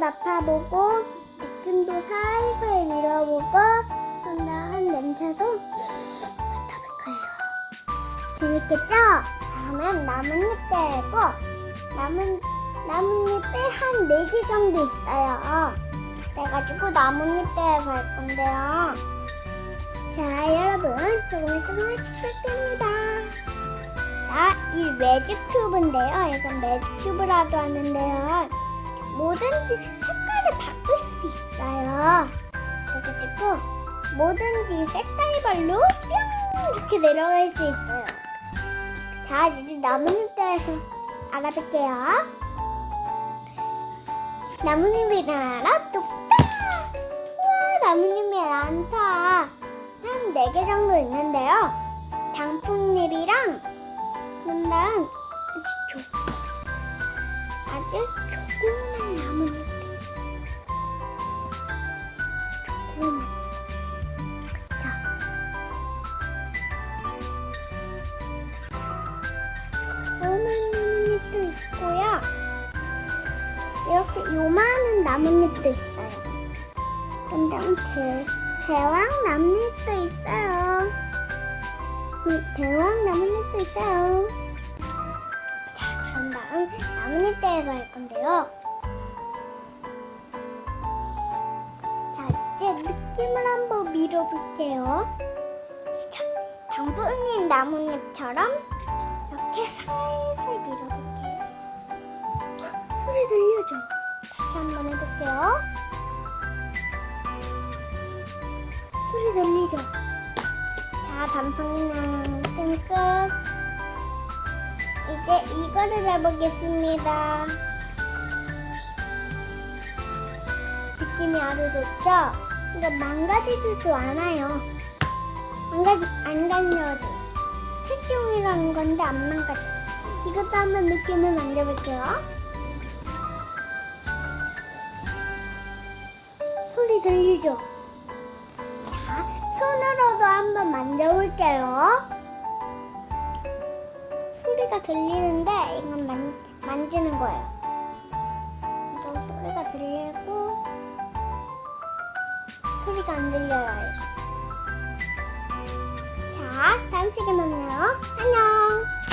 맡아보고 느낌도 살살 밀어보고 다음 냄새도 맡아볼 거예요. 재밌겠죠? 다음엔 나뭇잎 떼고 나뭇 나뭇잎이 한 4개 정도 있어요. 그래가지고 나뭇잎 할 건데요. 자, 여러분, 조금 있으면 때입니다. 자, 이 매직 큐브인데요. 이건 매직 큐브라고 하는데요. 뭐든지 색깔을 바꿀 수 있어요. 그래가지고 뭐든지 색깔별로 뿅 이렇게 내려갈 수 있어요. 자, 이제 나뭇잎 대해서 알아볼게요. 나뭇잎이 나라 뚝딱! 우와, 나뭇잎이 많다. 한네개 정도 있는데요. 단풍잎이랑 요만한 나뭇잎도 있어요. 그다음 대, 대왕 나뭇잎도 있어요. 그 대왕 나뭇잎도 있어요. 자, 그런 다음 나뭇잎 대에서 할 건데요. 자, 이제 느낌을 한번 밀어볼게요. 자, 당분잎 나뭇잎처럼 이렇게 살살 밀어볼게요. 헉, 소리 들려줘. 다시 한번 해볼게요. 소리 들리죠? 자, 단풍이랑 끝. 이제 이거를 해보겠습니다. 느낌이 아주 좋죠? 이거 망가지지도 않아요. 망가지, 안 갈려져. 택용이라는 건데 안 망가져. 이것도 한번 느낌을 만져볼게요. 들리죠? 자, 손으로도 한번 만져볼게요. 소리가 들리는데 이건 만, 만지는 거예요. 이건 소리가 들리고 소리가 안 들려요. 자, 다음 시간에 만나요. 안녕.